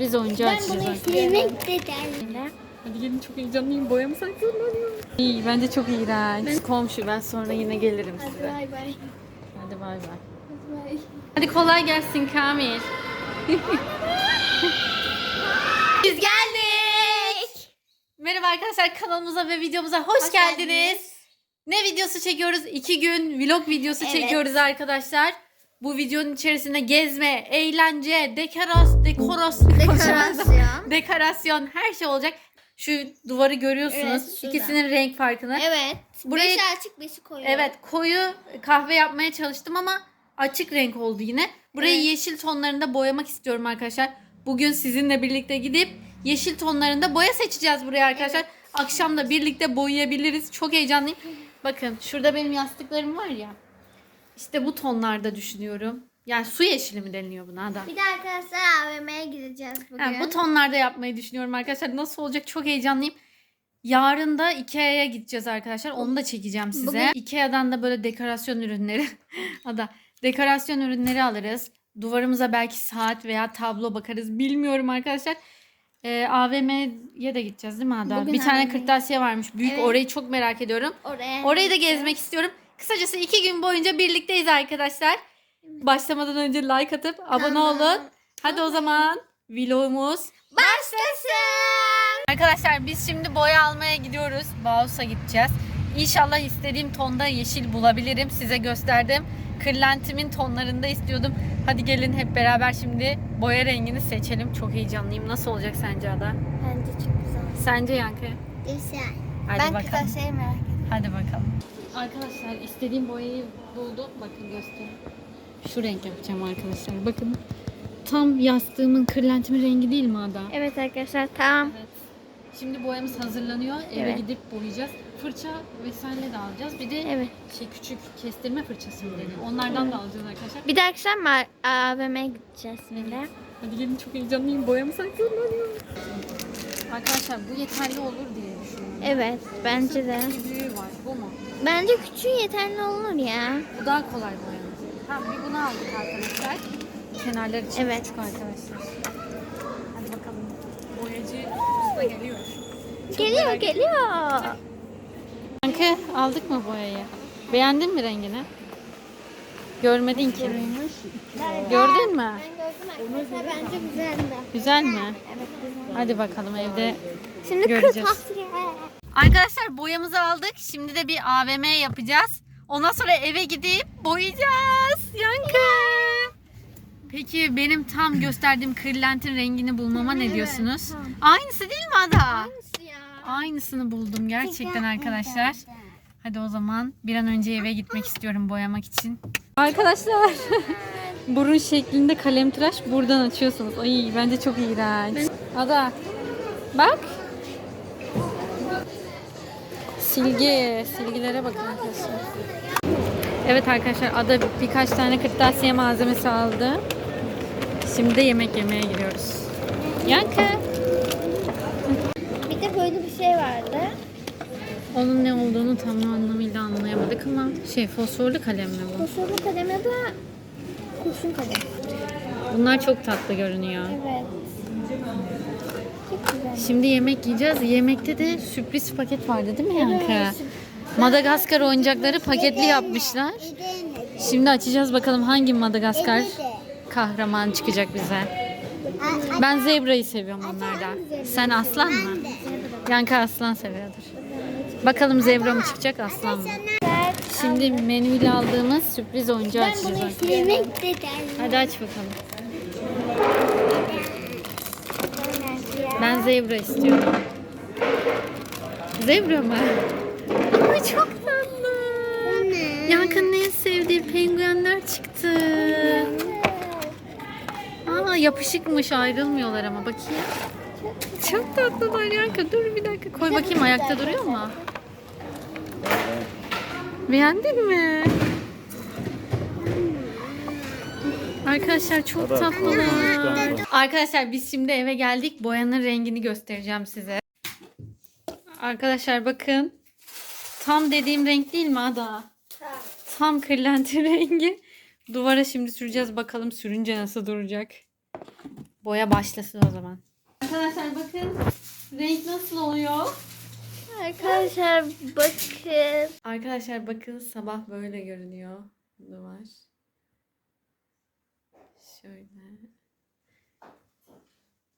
sürpriz oyuncağı Ben açacağız bunu arkadaşlar. yemek de derdim. Hadi gelin çok heyecanlıyım. Boyamı saklanıyorum. İyi bence çok iğrenç. Komşu ben sonra yine gelirim Hadi size. bay bay. Hadi bay bay. Hadi bay. Hadi kolay gelsin Kamil. Biz geldik. Merhaba arkadaşlar kanalımıza ve videomuza hoş, Hoş geldiniz. geldiniz. Ne videosu çekiyoruz? İki gün vlog videosu Evet. çekiyoruz arkadaşlar. Bu videonun içerisinde gezme, eğlence, dekoras, dekoras, Dekorasyon. dekorasyon her şey olacak. Şu duvarı görüyorsunuz. Evet, şurada. İkisinin renk farkını. Evet. Burayı- Beşi açık beşi koyu. Evet koyu kahve yapmaya çalıştım ama açık renk oldu yine. Burayı Evet. yeşil tonlarında boyamak istiyorum arkadaşlar. Bugün sizinle birlikte gidip yeşil tonlarında boya seçeceğiz buraya arkadaşlar. Akşam da birlikte boyayabiliriz. Çok heyecanlıyım. Bakın şurada benim yastıklarım var ya. İşte bu tonlarda düşünüyorum. Yani su yeşili mi deniliyor buna da? Bir de arkadaşlar AVM'ye gideceğiz bugün. Ha, bu tonlarda yapmayı düşünüyorum arkadaşlar. Nasıl olacak çok heyecanlıyım. Yarın da Ikea'ya gideceğiz arkadaşlar. Onu da çekeceğim size. Bugün- Ikea'dan da böyle dekorasyon ürünleri. Ada dekorasyon ürünleri alırız. Duvarımıza belki saat veya tablo bakarız. Bilmiyorum arkadaşlar. Ee, AVM'ye de gideceğiz değil mi Ada? Bugün bir tane AVM 'ye. kırtasiye varmış. Büyük Evet. orayı çok merak ediyorum. Oraya. Orayı da gezmek istiyorum. Kısacası iki gün boyunca birlikteyiz arkadaşlar. Başlamadan önce like atıp abone Tamam. olun. Hadi o zaman vlogumuz Başlasın. Arkadaşlar biz şimdi boya almaya gidiyoruz. Bağus'a gideceğiz. İnşallah istediğim tonda yeşil bulabilirim. Size gösterdim. Kırlentimin tonlarında istiyordum. Hadi gelin hep beraber şimdi boya rengini seçelim. Çok heyecanlıyım. Nasıl olacak sence Ada? Bence çok güzel. Sence Yankı? Güzel. Hadi ben bakalım. kırtasiyeyi merak ediyorum. Hadi bakalım. Arkadaşlar istediğim boyayı buldum. Bakın göstereyim. Şu renk yapacağım arkadaşlar. Bakın. Tam yastığımın kırlentimin rengi değil mi Ada? Evet arkadaşlar tamam. Evet. Şimdi boyamız hazırlanıyor. Eve Evet. gidip boyayacağız. Fırça vesaire de alacağız. Bir de Evet. şey küçük kestirme fırçası mı deniyor? Onlardan da alacağız arkadaşlar. Bir de akşam var AVM'ye gideceğiz şimdi. Hadi gelin çok heyecanlıyım. Boyamı saklanıyor. Arkadaşlar bu yeterli olur diye düşünüyorum. Evet bence de. Büyüğü var. Bu mu? Bence küçüğü yeterli olur ya. Bu daha kolay boyanır. Tamam bir bunu aldık arkadaşlar. Kenarlar için Evet. küçük arkadaşlar. Hadi bakalım. Boyacı usta geliyor. Çok Geliyor geliyor. Kanka aldık mı boyayı? Beğendin mi rengini? Görmedin ki. Gördün mü? Ben gördüm arkadaşlar bence güzeldi. Güzel mi? Evet güzel. Hadi bakalım evde. Şimdi Göreceğiz. kırtasiye. Arkadaşlar boyamızı aldık. Şimdi de bir AVM yapacağız. Ondan sonra eve gidip boyayacağız. Yankı. Peki benim tam gösterdiğim kırlentin rengini bulmama ne diyorsunuz? Aynısı değil mi Ada? Hangisi ya? Aynısını buldum gerçekten arkadaşlar. Hadi o zaman bir an önce eve gitmek istiyorum boyamak için. Arkadaşlar burun şeklinde kalem tıraş buradan açıyorsunuz. Ay bence çok iğrenç. Ada bak. Silgi, silgilere bakın arkadaşlar. Evet arkadaşlar Ada birkaç tane kırtasiye malzemesi aldı. Şimdi de yemek yemeye gidiyoruz. Yankı. Bir de böyle bir şey vardı. Onun ne olduğunu tam anlamıyla anlayamadık ama şey fosforlu kalem mi bu? Koşullu kaleme de kurşun kalem. Bunlar çok tatlı görünüyor. Evet. Şimdi yemek yiyeceğiz. Yemekte de sürpriz paket vardı değil mi Yankı? Madagaskar oyuncakları paketli yapmışlar. Şimdi açacağız bakalım hangi Madagaskar kahraman çıkacak bize. Ben zebrayı seviyorum onlardan. Sen aslan mı? Yankı aslan seviyordur. Bakalım zebra mı çıkacak aslan mı? Şimdi menüyle aldığımız sürpriz oyuncağı açacağız. Hadi aç bakalım. Ben zebra istiyorum. Zebra mı? Ama çok tatlı. Yankı'nın en sevdiği penguenler çıktı. Aa yapışıkmış ayrılmıyorlar ama bakayım. Çok tatlılar Yankı. Dur bir dakika koy bakayım ayakta duruyor mu? Beğendin mi? Arkadaşlar çok tatlılar. Arkadaşlar biz şimdi eve geldik. Boyanın rengini göstereceğim size. Arkadaşlar bakın. Tam dediğim renk değil mi Ada? Tam kırlenti rengi. Duvara şimdi süreceğiz. Bakalım sürünce nasıl duracak. Boya başlasın o zaman. Arkadaşlar bakın renk nasıl oluyor? Arkadaşlar bakın. Arkadaşlar bakın sabah böyle görünüyor duvar. Şöyle.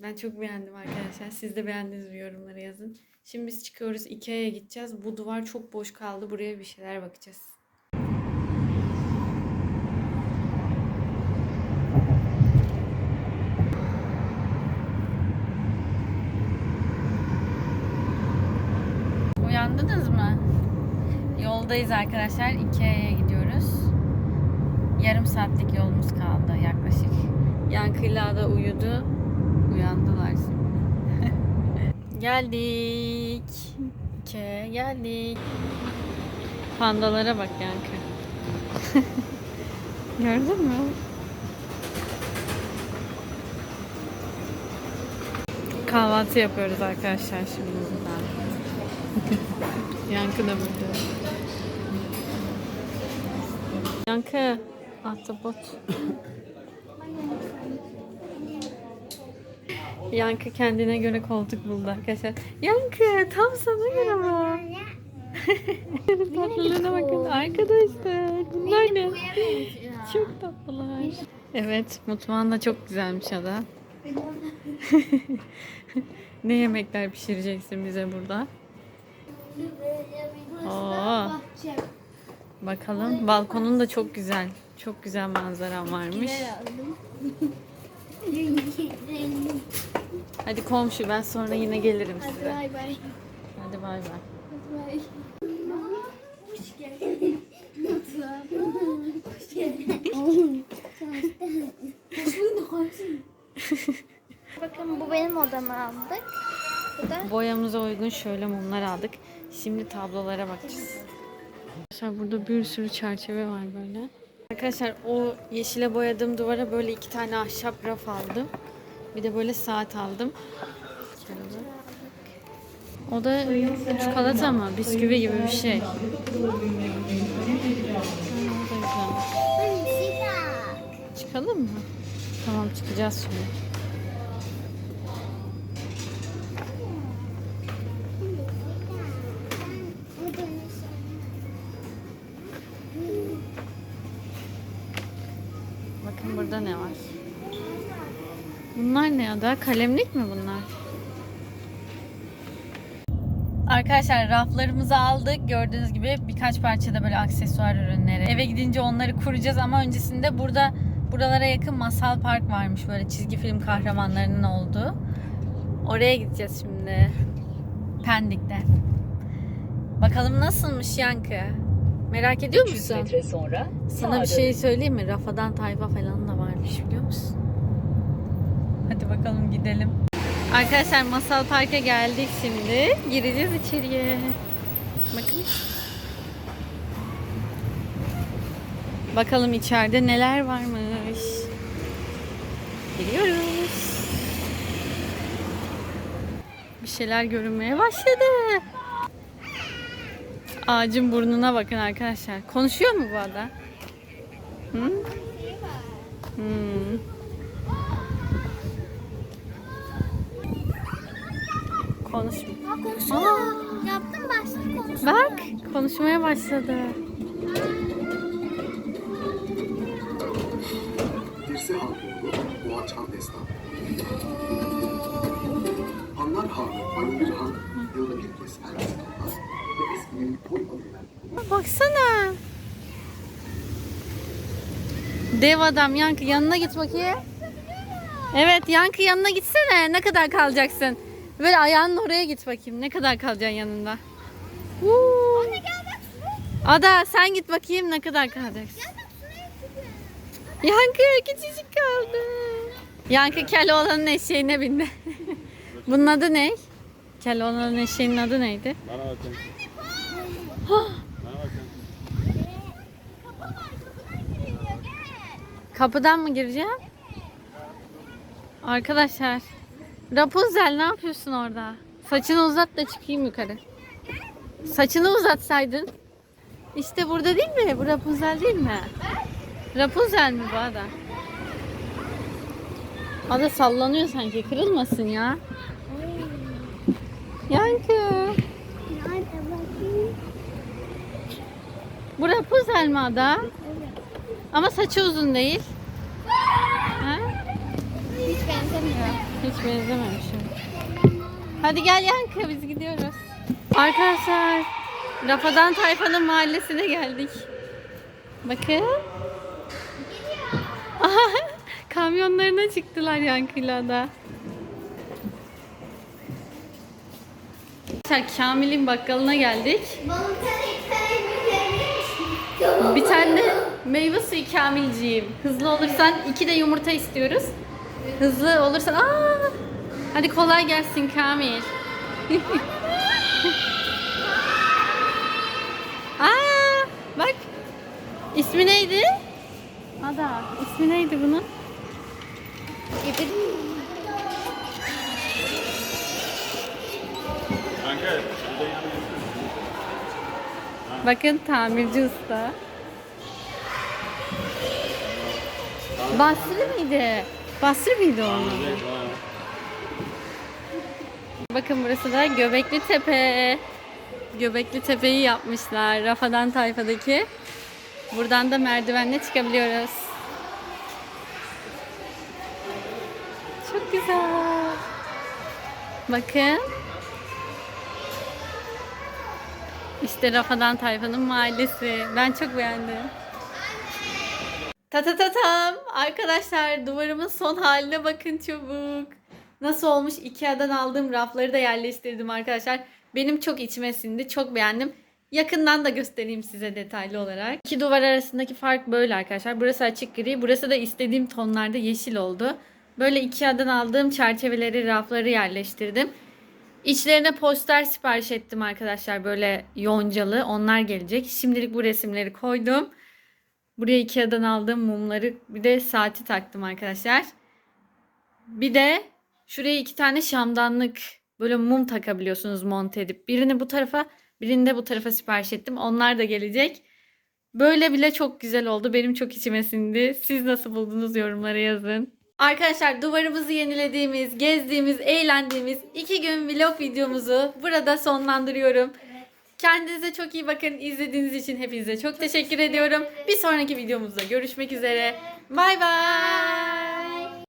Ben çok beğendim arkadaşlar. Siz de beğendiniz mi yorumlara yazın. Şimdi biz çıkıyoruz Ikea'ya gideceğiz. Bu duvar çok boş kaldı. Buraya bir şeyler bakacağız. Uyandınız mı? Yoldayız arkadaşlar. Ikea'ya gidiyoruz. Yarım saatlik yolumuz kaldı yaklaşık. Yankıyla da uyudu. Uyandılar şimdi. geldik. Ikea'ya geldik. Pandalara bak Yankı. Gördün mü? Kahvaltı yapıyoruz arkadaşlar şimdi burada. Yankı da burada. Yankı, ahtapot. Yankı kendine göre koltuk buldu arkadaşlar. Yankı tam sana göre bu. Tatlılığına bakın arkadaşlar. Bunlar ne? Çok tatlılar. Evet mutfağın da çok güzelmiş ada. ne yemekler pişireceksin bize burada? Oo. Bakalım. Balkonun da çok güzel. Çok güzel manzaran varmış. Hadi komşu ben sonra yine gelirim Hadi size. bay bay. Hadi bay bay. Bay. Hoş geldin. Hoş geldin. Bakın bu benim odamı aldık. Bu da Boyamıza uygun şöyle mumlar aldık. Şimdi tablolara bakacağız. Arkadaşlar burada bir sürü çerçeve var böyle. Arkadaşlar o yeşile boyadığım duvara böyle iki tane ahşap raf aldım. Bir de böyle saat aldım. O da çikolata mı? Bisküvi gibi bir şey. Çıkalım mı? Tamam çıkacağız şimdi. Bakın burada ne var? Bunlar ne ya da? Kalemlik mi bunlar? Arkadaşlar raflarımızı aldık. Gördüğünüz gibi birkaç parçada böyle aksesuar ürünleri. Eve gidince onları kuracağız ama öncesinde burada buralara yakın Masal Park varmış. Böyle çizgi film kahramanlarının olduğu. Oraya gideceğiz şimdi. Pendik'te. Bakalım nasılmış Yankı? Merak ediyor 300 musun? metre sonra Sana bir şey söyleyeyim mi? Rafadan tayfa falan da varmış biliyor musun? Hadi bakalım gidelim. Arkadaşlar Masal Park'a geldik şimdi. Gireceğiz içeriye. Bakın. Bakalım içeride neler varmış. Giriyoruz. Bir şeyler görünmeye başladı. Ağacın burnuna bakın arkadaşlar. Konuşuyor mu bu ada? Hı? Hmm. Konuş. Ha, konuşuyor. Yaptım başladı konuşmaya. Bak konuşmaya başladı. Dirse Hanoğlu Boğa Çam Destanı. Hanlar Hanı Bayındır Han yılda bir kez herkesi Baksana. Dev adam Yankı yanına git bakayım. Evet Yankı yanına gitsene. Ne kadar kalacaksın? Böyle ayağının oraya git bakayım. Ne kadar kalacaksın yanında? Huu. Ada sen git bakayım ne kadar kalacaksın? Yankı küçücük kaldı. Yankı Keloğlan'ın eşeğine bindi. Bunun adı ne? Keloğlan'ın eşeğinin adı neydi? Bana bakın. Kapıdan mı gireceğim? Arkadaşlar. Rapunzel ne yapıyorsun orada? Saçını uzat da çıkayım yukarı. Saçını uzatsaydın. İşte burada değil mi? Bu Rapunzel değil mi? Rapunzel mi bu ada? Ada sallanıyor sanki. Kırılmasın ya. Yankı. Nerede bakayım? Bu Rapunzel mi Ada? Ama saçı uzun değil. Ha? Hiç benzemiyor. Hiç benzememişim. Hadi gel Yankı biz gidiyoruz. Arkadaşlar Rafadan Tayfa'nın mahallesine geldik. Bakın. Kamyonlarına çıktılar Yankı'yla da. Arkadaşlar Kamil'in bakkalına geldik. Bir tane de meyve suyu Kamilciğim. Hızlı olursan iki de yumurta istiyoruz. Hızlı olursan aa Hadi kolay gelsin Kamil. aa bak ismi neydi? Ada ismi neydi bunun? Kanka şuradan yana Bakın tamirci usta. Basri miydi? Basri miydi onun? Bakın burası da Göbekli Tepe. Göbekli Tepe'yi yapmışlar. Rafadan tayfadaki. Buradan da merdivenle çıkabiliyoruz. Çok güzel. Bakın. İşte Rafadan Tayfa'nın mahallesi. Ben çok beğendim. Ta. Arkadaşlar duvarımın son haline bakın çabuk. Nasıl olmuş? Ikea'dan aldığım rafları da yerleştirdim arkadaşlar. Benim çok içime sindi. Çok beğendim. Yakından da göstereyim size detaylı olarak. İki duvar arasındaki fark böyle arkadaşlar. Burası açık gri. Burası da istediğim tonlarda yeşil oldu. Böyle Ikea'dan aldığım çerçeveleri, rafları yerleştirdim. İçlerine poster sipariş ettim arkadaşlar böyle yoncalı. Onlar gelecek. Şimdilik bu resimleri koydum. Buraya Ikea'dan aldığım mumları bir de saati taktım arkadaşlar. Bir de şuraya iki tane şamdanlık böyle mum takabiliyorsunuz monte edip. Birini bu tarafa birini de bu tarafa sipariş ettim. Onlar da gelecek. Böyle bile çok güzel oldu. Benim çok içime sindi. Siz nasıl buldunuz yorumlara yazın. Arkadaşlar duvarımızı yenilediğimiz, gezdiğimiz, eğlendiğimiz iki gün vlog videomuzu burada sonlandırıyorum. Kendinize çok iyi bakın. İzlediğiniz için hepinize çok teşekkür ediyorum. Bir sonraki videomuzda görüşmek üzere. Bay bay.